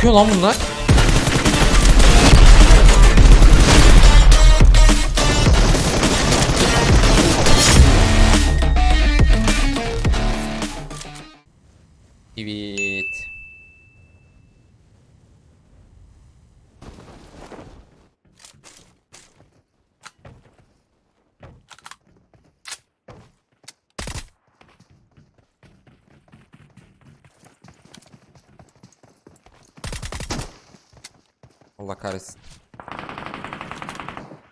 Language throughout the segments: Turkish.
yapıyor lan bunlar? Evet. Allah kahretsin.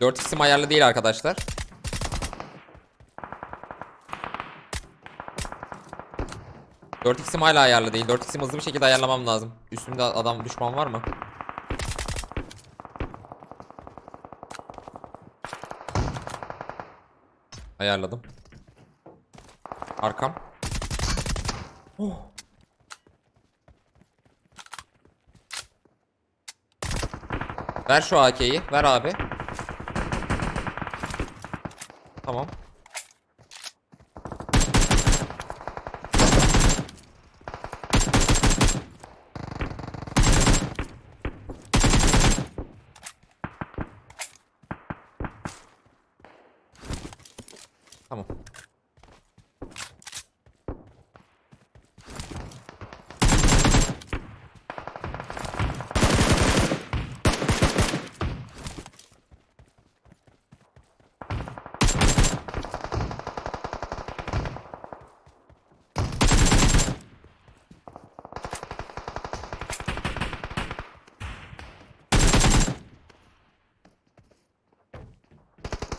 4 isim ayarlı değil arkadaşlar. Dört x'im hala ayarlı değil. 4 x'im hızlı bir şekilde ayarlamam lazım. Üstümde adam düşman var mı? Ayarladım. Arkam. Oh. Ver şu AK'yi. Ver abi. Tamam.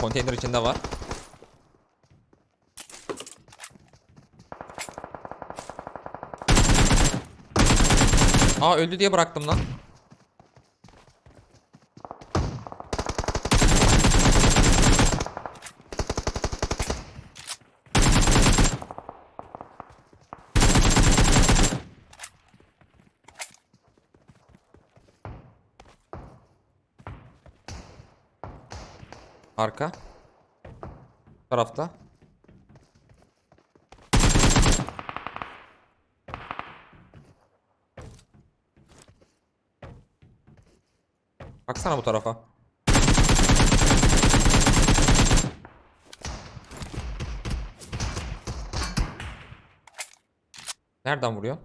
Konteyner içinde var. Aa öldü diye bıraktım lan. Arka. Tarafta. Baksana bu tarafa. Nereden vuruyor?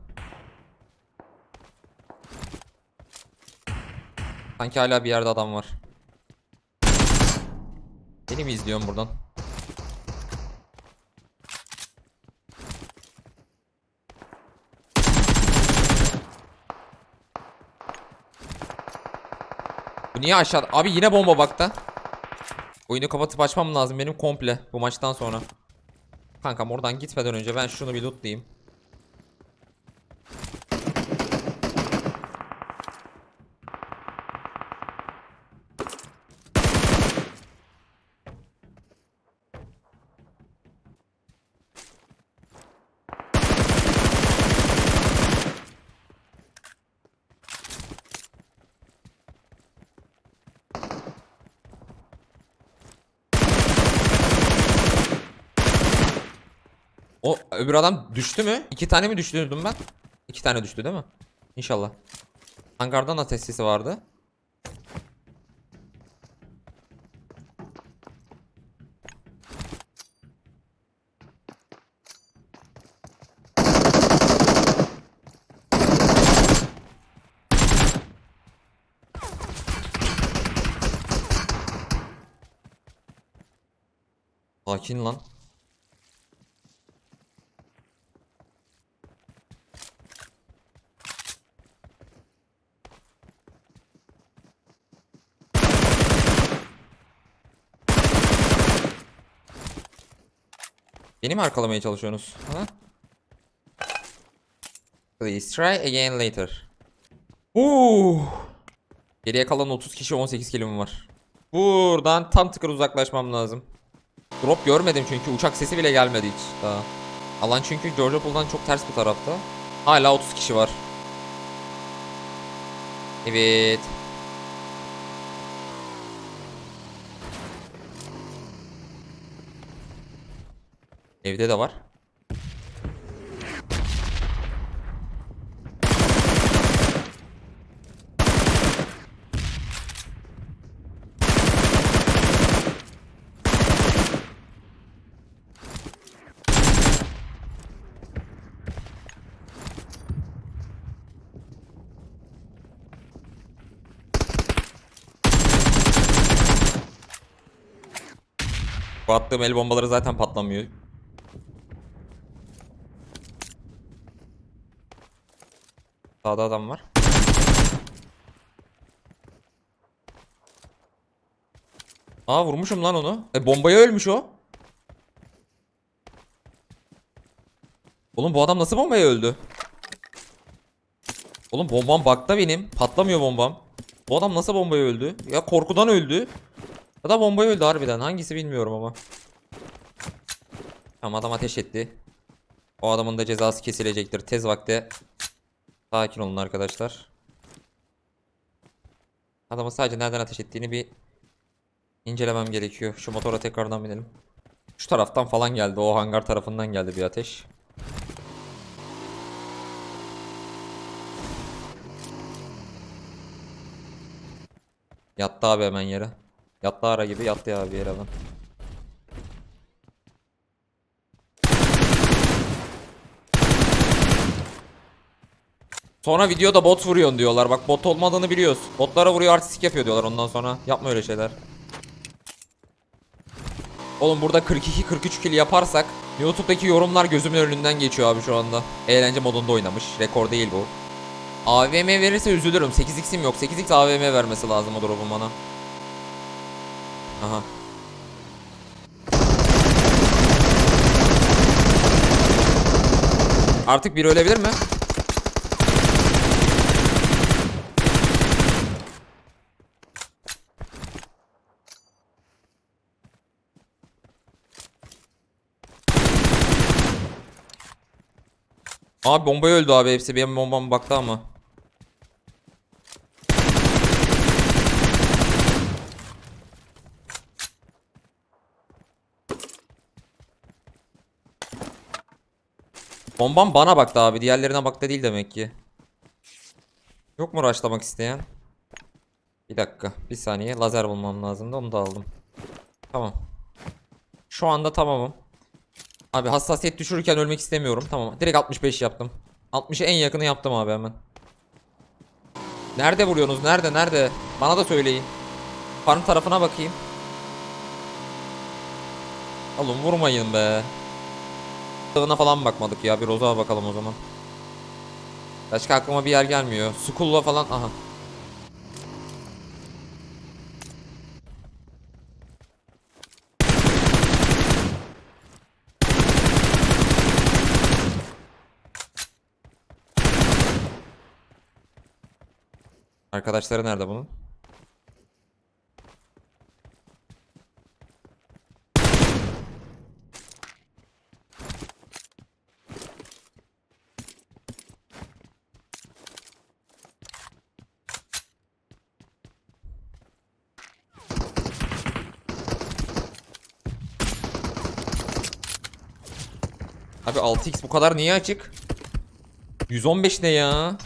Sanki hala bir yerde adam var. Beni mi izliyorsun buradan? Bu niye aşağıda? Abi yine bomba bakta. Oyunu kapatıp açmam lazım benim komple bu maçtan sonra. Kankam oradan gitmeden önce ben şunu bir lootlayayım. O öbür adam düştü mü? İki tane mi düşürdüm ben? İki tane düştü değil mi? İnşallah. Hangardan ateş sesi vardı. Sakin lan. Beni mi arkalamaya çalışıyorsunuz? Ha? Please try again later. Uh. Geriye kalan 30 kişi 18 kilim var. Buradan tam tıkır uzaklaşmam lazım. Drop görmedim çünkü uçak sesi bile gelmedi hiç daha. Alan çünkü Georgia Pool'dan çok ters bir tarafta. Hala 30 kişi var. Evet. Evde de var. Bu attığım el bombaları zaten patlamıyor. Sağda adam var. Aa vurmuşum lan onu. E bombaya ölmüş o. Oğlum bu adam nasıl bombaya öldü? Oğlum bombam bakta benim. Patlamıyor bombam. Bu adam nasıl bombaya öldü? Ya korkudan öldü. Ya da bombaya öldü harbiden. Hangisi bilmiyorum ama. Tamam adam ateş etti. O adamın da cezası kesilecektir. Tez vakte sakin olun arkadaşlar. Adamın sadece nereden ateş ettiğini bir incelemem gerekiyor. Şu motora tekrardan binelim. Şu taraftan falan geldi. O hangar tarafından geldi bir ateş. Yattı abi hemen yere. Yattı ara gibi yattı ya abi yere hemen. Sonra videoda bot vuruyorsun diyorlar. Bak bot olmadığını biliyoruz. Botlara vuruyor artistik yapıyor diyorlar ondan sonra. Yapma öyle şeyler. Oğlum burada 42-43 kill yaparsak YouTube'daki yorumlar gözümün önünden geçiyor abi şu anda. Eğlence modunda oynamış. Rekor değil bu. AVM verirse üzülürüm. 8x'im yok. 8x AVM vermesi lazım o drop'un bana. Aha. Artık biri ölebilir mi? Abi bombaya öldü abi hepsi. Benim bombam baktı ama. Bombam bana baktı abi. Diğerlerine baktı değil demek ki. Yok mu rushlamak isteyen? Bir dakika. Bir saniye. Lazer bulmam lazımdı. Onu da aldım. Tamam. Şu anda tamamım. Abi hassasiyet düşürürken ölmek istemiyorum. Tamam. Direkt 65 yaptım. 60'ı en yakını yaptım abi hemen. Nerede vuruyorsunuz? Nerede? Nerede? Bana da söyleyin. Farm tarafına bakayım. Oğlum vurmayın be. Dağına falan bakmadık ya. Bir Roza'ya bakalım o zaman. Başka aklıma bir yer gelmiyor. Skull'la falan. Aha. Arkadaşları nerede bunun? Abi 6x bu kadar niye açık? 115 ne ya?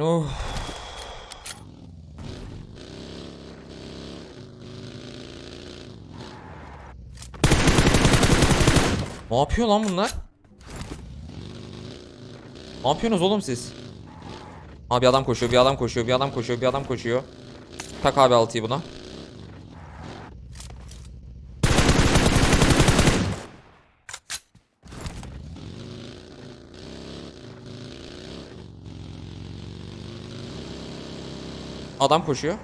Oh. Ne yapıyor lan bunlar? Ne yapıyorsunuz oğlum siz? Abi adam koşuyor, bir adam koşuyor, bir adam koşuyor, bir adam koşuyor. Tak abi altıyı buna. Adam koşuyor.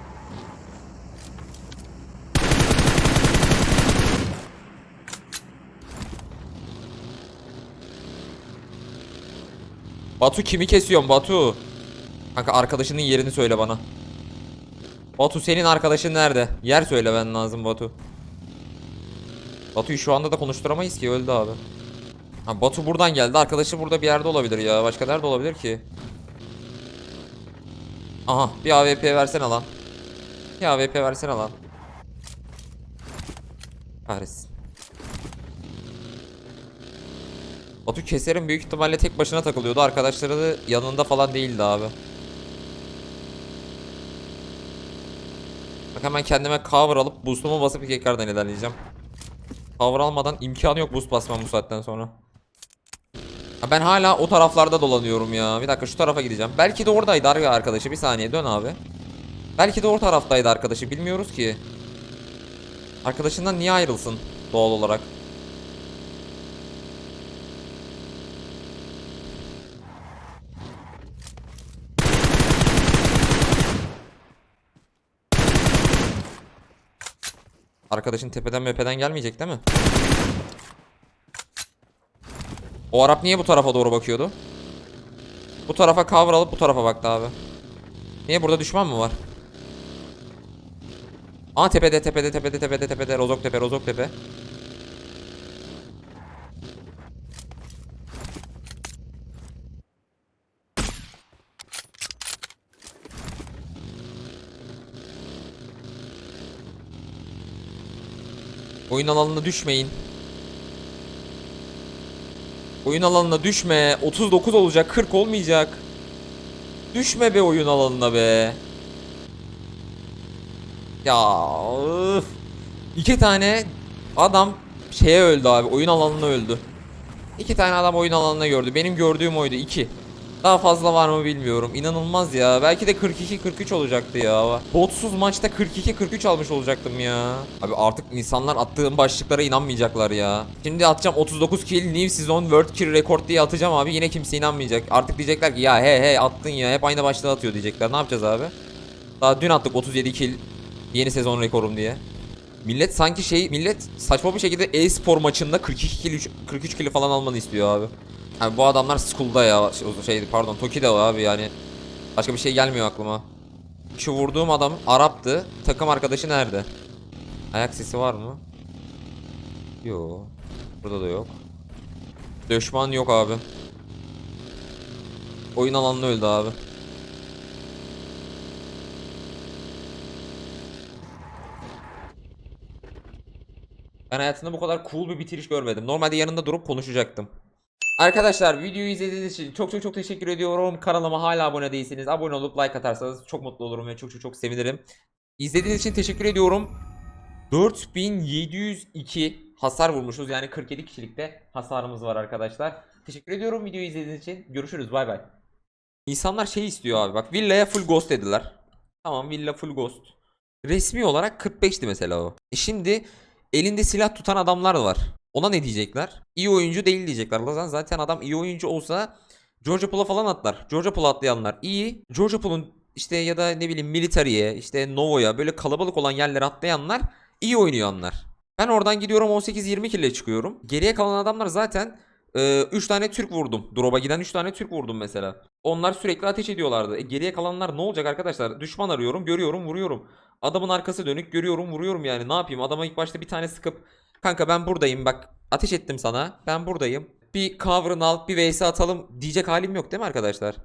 Batu kimi kesiyorsun Batu? Kanka arkadaşının yerini söyle bana. Batu senin arkadaşın nerede? Yer söyle ben lazım Batu. Batu'yu şu anda da konuşturamayız ki öldü abi. Ha, Batu buradan geldi. Arkadaşı burada bir yerde olabilir ya. Başka nerede olabilir ki? Aha bir AWP versene lan. Bir AWP versene lan. Kahretsin. Batu keserim büyük ihtimalle tek başına takılıyordu. Arkadaşları da yanında falan değildi abi. Bak hemen kendime cover alıp boost'umu basıp tekrardan ilerleyeceğim. Cover almadan imkanı yok boost basmam bu saatten sonra. Ha ben hala o taraflarda dolanıyorum ya. Bir dakika şu tarafa gideceğim. Belki de oradaydı ar- arkadaşı. Bir saniye dön abi. Belki de o taraftaydı arkadaşı. Bilmiyoruz ki. Arkadaşından niye ayrılsın doğal olarak? Arkadaşın tepeden mepeden gelmeyecek değil mi? O Arap niye bu tarafa doğru bakıyordu? Bu tarafa cover alıp bu tarafa baktı abi. Niye burada düşman mı var? Aa tepede tepede tepede tepede tepede Rozok tepe Rozok tepe. Oyun alanına düşmeyin. Oyun alanına düşme. 39 olacak, 40 olmayacak. Düşme be oyun alanına be. Ya öf. İki tane adam şeye öldü abi. Oyun alanına öldü. İki tane adam oyun alanına gördü. Benim gördüğüm oydu. iki. Daha fazla var mı bilmiyorum. İnanılmaz ya. Belki de 42-43 olacaktı ya. Botsuz maçta 42-43 almış olacaktım ya. Abi artık insanlar attığım başlıklara inanmayacaklar ya. Şimdi atacağım 39 kill new season world kill record diye atacağım abi. Yine kimse inanmayacak. Artık diyecekler ki ya he he attın ya. Hep aynı başlığı atıyor diyecekler. Ne yapacağız abi? Daha dün attık 37 kill yeni sezon rekorum diye. Millet sanki şey millet saçma bir şekilde e-spor maçında 42 kill 43 kill falan almanı istiyor abi. Abi bu adamlar school'da ya şey pardon Toki'de abi yani. Başka bir şey gelmiyor aklıma. Şu vurduğum adam Arap'tı. Takım arkadaşı nerede? Ayak sesi var mı? Yo. Burada da yok. Düşman yok abi. Oyun alanına öldü abi. Ben hayatımda bu kadar cool bir bitiriş görmedim. Normalde yanında durup konuşacaktım. Arkadaşlar videoyu izlediğiniz için çok çok çok teşekkür ediyorum. Kanalıma hala abone değilseniz abone olup like atarsanız çok mutlu olurum ve çok çok çok sevinirim. İzlediğiniz için teşekkür ediyorum. 4702 hasar vurmuşuz. Yani 47 kişilikte hasarımız var arkadaşlar. Teşekkür ediyorum videoyu izlediğiniz için. Görüşürüz bay bay. İnsanlar şey istiyor abi bak villaya full ghost dediler. Tamam villa full ghost. Resmi olarak 45'ti mesela o. E şimdi elinde silah tutan adamlar var. Ona ne diyecekler? İyi oyuncu değil diyecekler. Lan zaten adam iyi oyuncu olsa Georgia Pool'a falan atlar. Georgia Pool atlayanlar iyi. Georgia Pool'un işte ya da ne bileyim Military'e işte Novo'ya böyle kalabalık olan yerlere atlayanlar iyi oynayanlar. Ben oradan gidiyorum 18-20 kille çıkıyorum. Geriye kalan adamlar zaten 3 tane Türk vurdum. Drop'a giden 3 tane Türk vurdum mesela. Onlar sürekli ateş ediyorlardı. E, geriye kalanlar ne olacak arkadaşlar? Düşman arıyorum, görüyorum, vuruyorum. Adamın arkası dönük görüyorum, vuruyorum yani. Ne yapayım? Adama ilk başta bir tane sıkıp kanka ben buradayım bak ateş ettim sana. Ben buradayım. Bir cover'ını al, bir vs atalım diyecek halim yok değil mi arkadaşlar?